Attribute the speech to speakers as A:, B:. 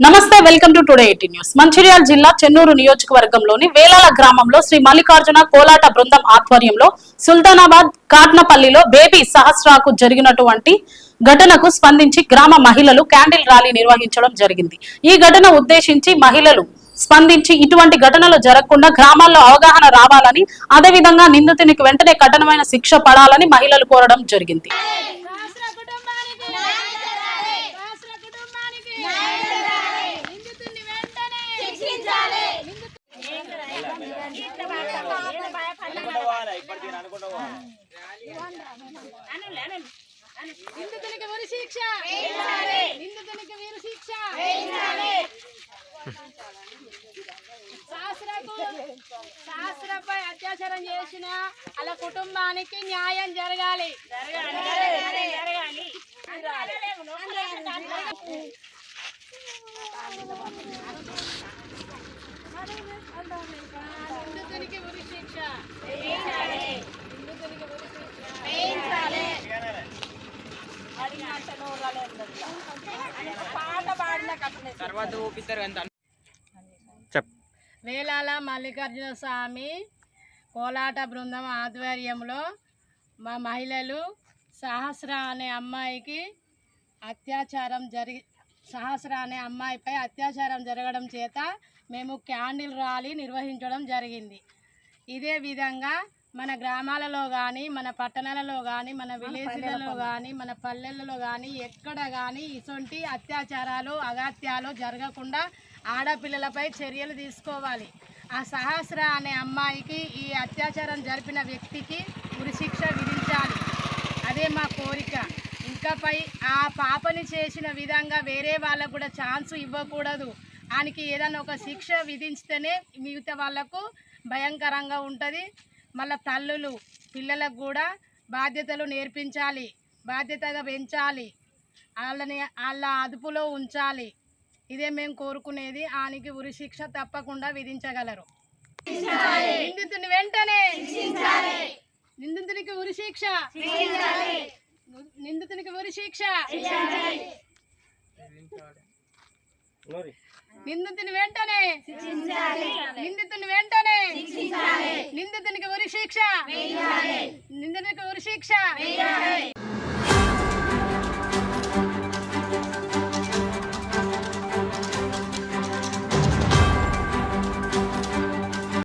A: నమస్తే welcome to today eighty news. Mancherial జిల్లా చెన్నూరు నియోజకవర్గంలోని వేలాల గ్రామంలో శ్రీ మల్లికార్జున కోలాట బృందం ఆధ్వర్యంలో సుల్తానాబాద్ కాట్నపల్లిలో బేబీ సహస్రాకు జరిగినటువంటి ఘటనకు స్పందించి గ్రామ మహిళలు క్యాండిల్ ర్యాలీ నిర్వహించడం జరిగింది. ఈ ఘటన ఉద్దేశించి మహిళలు స్పందించి ఇటువంటి ఘటనలు జరగకుండా గ్రామాల్లో అవగాహన రావాలని అదేవిధంగా నిందితునికి వెంటనే కఠినమైన శిక్ష పడాలని మహిళలు కోరడం జరిగింది
B: రాష్ట్ర కుటుంబానికి రాష్ట్ర కుటుంబానికి నిందితుడిని వెంటనే శిక్షించాలి నిందితునికి ఉరి శిక్ష. నిందితునికి వీరు శిక్ష. శాస్త్రకు శాస్త్రపై అత్యాచారం చేసిన అలా కుటుంబానికి న్యాయం జరగాలి. నిందితునికి ఉరి శిక్ష నిందితునికి ఉరి శిక్ష
C: తర్వాత ఊపిస్తారు ఎంత
D: చెప్
B: వేలాల మల్లికార్జున స్వామి కోలాట బృందం ఆధ్వర్యంలో మా మహిళలు సహస్ర అనే అమ్మాయికి అత్యాచారం జరిగి సహస్ర అనే అమ్మాయిపై అత్యాచారం జరగడం చేత మేము క్యాండిల్ ర్యాలీ నిర్వహించడం జరిగింది. ఇదే విధంగా మన గ్రామాలలో కానీ మన పట్టణాలలో కానీ మన విలేజ్లలో కానీ మన పల్లెలలో కానీ ఎక్కడ కానీ ఇటువంటి అత్యాచారాలు అగాత్యాలు జరగకుండా ఆడపిల్లలపై చర్యలు తీసుకోవాలి. ఆ సహస్ర అనే అమ్మాయికి ఈ అత్యాచారం జరిపిన వ్యక్తికి ఉరిశిక్ష విధించాలి. అదే మా కోరిక. ఇంకపై ఆ పాపని చేసిన విధంగా వేరే వాళ్ళకు కూడా ఛాన్స్ ఇవ్వకూడదు. ఆయనకి ఏదైనా ఒక శిక్ష విధించితేనే మిగతా వాళ్ళకు భయంకరంగా ఉంటుంది. మళ్ళీ తల్లులు పిల్లలకు కూడా బాధ్యతలు నేర్పించాలి బాధ్యతగా పెంచాలి వాళ్ళని వాళ్ళ అదుపులో ఉంచాలి. ఇదే మేము కోరుకునేది. ఆయనకి ఉరి శిక్ష తప్పకుండా విధించగలరు. నిందితుని వెంటనే నిందితునికి ఉరి శిక్ష. నిందితునికి ఉరి శిక్ష. నిందితుని వెంటనే నిందితుని వెంటనే నిందితునికి ఉరి శిక్ష. నిందితునికి ఉరి శిక్ష.